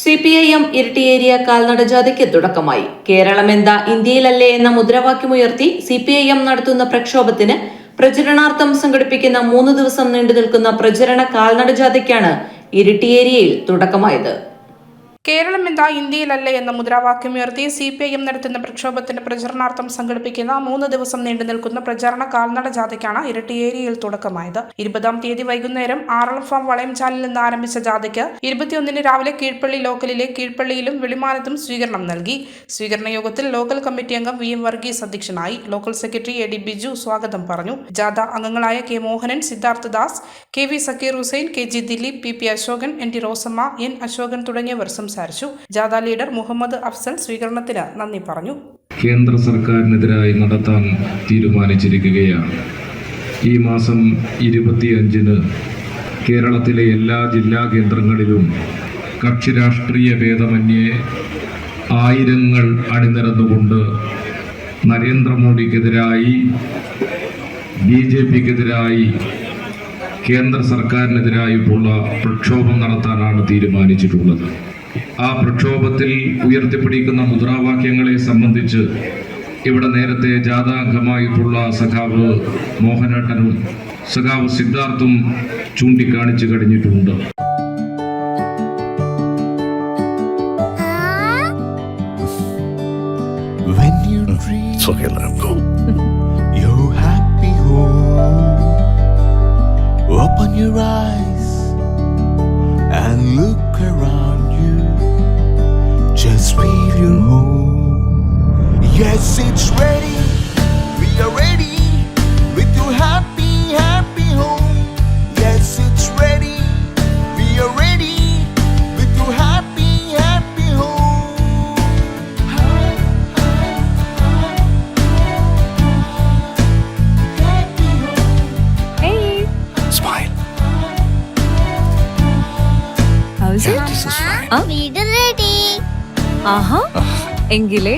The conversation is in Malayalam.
C P I M Iritty area കാൽനട ജാഥയ്ക്ക് തുടക്കമായി. കേരളം എന്താ ഇന്ത്യയിലല്ലേ എന്ന മുദ്രാവാക്യമുയർത്തി സി പി ഐ എം നടത്തുന്ന പ്രക്ഷോഭത്തിന് പ്രചരണാർത്ഥം സംഘടിപ്പിക്കുന്ന മൂന്ന് ദിവസം നീണ്ടു നിൽക്കുന്ന പ്രചരണ കാൽനട ജാഥയ്ക്കാണ് ഇരട്ടിയേരിയയിൽ തുടക്കമായത്. കേരളം എന്താ ഇന്ത്യയിലല്ലേ എന്ന മുദ്രാവാക്യമുയർത്തി സി പി ഐ എം നടത്തുന്ന പ്രക്ഷോഭത്തിന്റെ പ്രചരണാർത്ഥം സംഘടിപ്പിക്കുന്ന മൂന്ന് ദിവസം നീണ്ടു നിൽക്കുന്ന പ്രചാരണ കാൽനട ജാഥയ്ക്കാണ് ഇരട്ടിയേരിയിൽ തുടക്കമായത്. ഇരുപതാം തീയതി വൈകുന്നേരം ആറളം ഫാം വളയം വളയംചാലിൽ നിന്ന് ആരംഭിച്ച ജാഥയ്ക്ക് ഇരുപത്തിയൊന്നിന് രാവിലെ കീഴ്പള്ളി ലോക്കലിലെ കീഴ്പള്ളിയിലും വെളിമാനത്തും സ്വീകരണം നൽകി. സ്വീകരണ യോഗത്തിൽ ലോക്കൽ കമ്മിറ്റി അംഗം വി എം വർഗീസ് അധ്യക്ഷനായി. Local secretary A D Biju സ്വാഗതം പറഞ്ഞു. ജാഥ അംഗങ്ങളായ K Mohanan Siddhartha Das K V Sakeer Hussain K G Dileep P P Ashokan N T Rosamma N Ashokan തുടങ്ങിയവർ സംസാരിച്ചു. ജാഥ ലീഡർ മുഹമ്മദ് അഫ്സൽ സ്വീകരണത്തിന് നന്ദി പറഞ്ഞു. കേന്ദ്ര സർക്കാരിനെതിരായി നടത്താൻ തീരുമാനിച്ചിരിക്കുകയാണ്. ഈ മാസം ഇരുപത്തിയഞ്ചിന് കേരളത്തിലെ എല്ലാ ജില്ലാ കേന്ദ്രങ്ങളിലും കക്ഷി രാഷ്ട്രീയ ഭേദമന്യേ ആയിരങ്ങൾ അണിനിരന്നുകൊണ്ട് നരേന്ദ്രമോദിക്കെതിരായി ബി ജെ പിക്കെതിരായി കേന്ദ്ര സർക്കാരിനെതിരായിട്ടുള്ള പ്രക്ഷോഭം നടത്താനാണ് തീരുമാനിച്ചിട്ടുള്ളത്. ആ പ്രക്ഷോഭത്തിൽ ഉയർത്തിപ്പിടിക്കുന്ന മുദ്രാവാക്യങ്ങളെ സംബന്ധിച്ച് ഇവിടെ നേരത്തെ ജാഥാംഗമായിട്ടുള്ള സഖാവ് മോഹനേട്ടനും സഖാവ് സിദ്ധാർത്ഥും ചൂണ്ടിക്കാണിച്ചു കഴിഞ്ഞിട്ടുണ്ട്. Your happy home, open your eyes and look around Yes, it's ready. We are ready with your happy, happy home. Yes, it's ready. We are ready with your happy, happy home. Hey, Smile. how's it? This is fine. വീട് റെഡി ആഹാ എങ്കിലേ